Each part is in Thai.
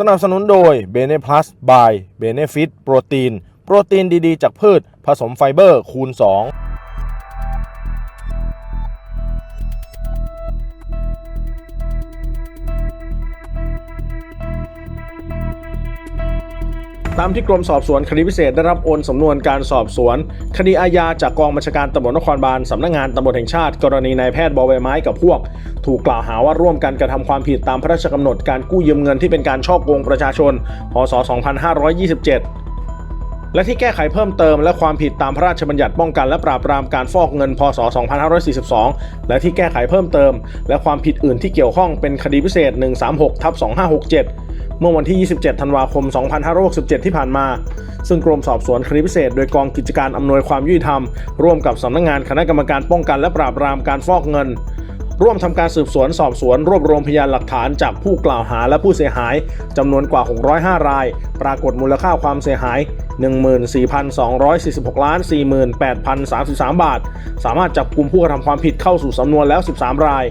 สนับสนุนโดย b e n e Plus by Benefit โปรตีน โปรตีนดี ๆ จากพืช ผสมไฟเบอร์คูณ 2 ตามที่กรมสอบสวนคดีพิเศษได้รับโอนสำนวนการสอบสวน คดีอาญาจากกองบัญชาการตำรวจนครบาลสำนักงานตำรวจแห่งชาติ กรณีนายแพทย์บอใบไม้กับพวก ถูกกล่าวหาว่าร่วมกันกระทำความผิดตามพระราชกำหนดการกู้ยืมเงินที่เป็นการช่อโกงประชาชน พศ 2527และที่แก้ไขเพิ่มเติมและความผิดตามพระราชบัญญัติป้องกันและปราบปรามการฟอกเงิน พศ 2542 และที่แก้ไขเพิ่มเติม และความผิดอื่นที่เกี่ยวข้องเป็นคดีพิเศษ 136ทับ2567 เมื่อวันที่ 27 ธันวาคม 2567 ที่ผ่านมา ซึ่งกรมสอบสวนคดีพิเศษ โดยกองกิจการอำนวยความยุติธรรม ร่วมกับสำนักงานคณะกรรมการป้องกันและปราบปรามการฟอกเงิน ร่วมทำการสืบสวนสอบสวน รวบรวมพยานหลักฐานจากผู้กล่าวหาและผู้เสียหายจำนวนกว่า 605 ราย ปรากฏมูลค่าความเสียหาย 14,246 ล้าน 48,033 บาท สามารถจับกลุ่มผู้กระทำความผิดเข้าสู่สำนวนแล้ว 13 ราย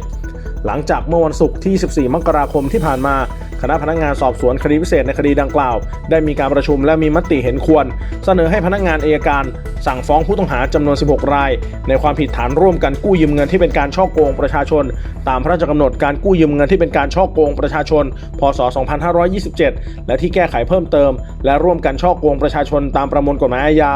หลังจากเมื่อวันศุกร์ที่ 14 มกราคมที่ผ่านมา คณะพนักงานสอบสวนคดีพิเศษในคดีดังกล่าว ได้มีการประชุมและมีมติเห็นควร เสนอให้พนักงานอายการ สั่งฟ้องผู้ต้องหาจำนวน 16 ราย ในความผิดฐานร่วมกันกู้ยืมเงินที่เป็นการช่อโกงประชาชน ตามพระราชกำหนดการกู้ยืมเงินที่เป็นการช่อโกงประชาชน พศ 2527 และที่แก้ไขเพิ่มเติม และร่วมกันช่อโกงประชาชนตามประมวลกฎหมายอาญา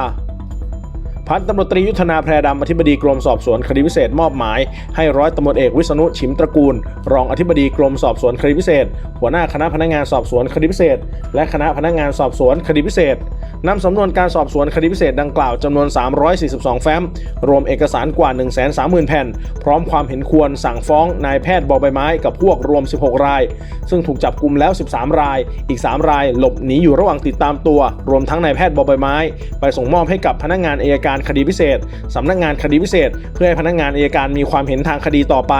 พันตำรวจตรียุทธนาแพรดำอธิบดีกรมสอบสวนคดีพิเศษมอบหมาย ให้ร้อยตำรวจเอกวิษณุชิมตระกูล รองอธิบดีกรมสอบสวนคดีพิเศษ หัวหน้าคณะพนักงานสอบสวนคดีพิเศษ และคณะพนักงานสอบสวนคดีพิเศษ นำสำนวนการสอบสวนคดีพิเศษดังกล่าวจำนวน 342 แฟ้ม รวมเอกสารกว่า 130,000 แผ่น พร้อมความเห็นควรสั่งฟ้องนายแพทย์บอใบไม้กับพวกรวม 16 ราย ซึ่งถูกจับกลุ่มแล้ว 13 ราย อีก 3 รายหลบหนีอยู่ระหว่างติดตามตัว รวมทั้งนายแพทย์บอใบไม้ ไปส่งมอบให้กับพนักงานอัยการคดีพิเศษสำนักงานคดีพิเศษ เพื่อให้พนักงานอัยการมีความเห็นทางคดีต่อไป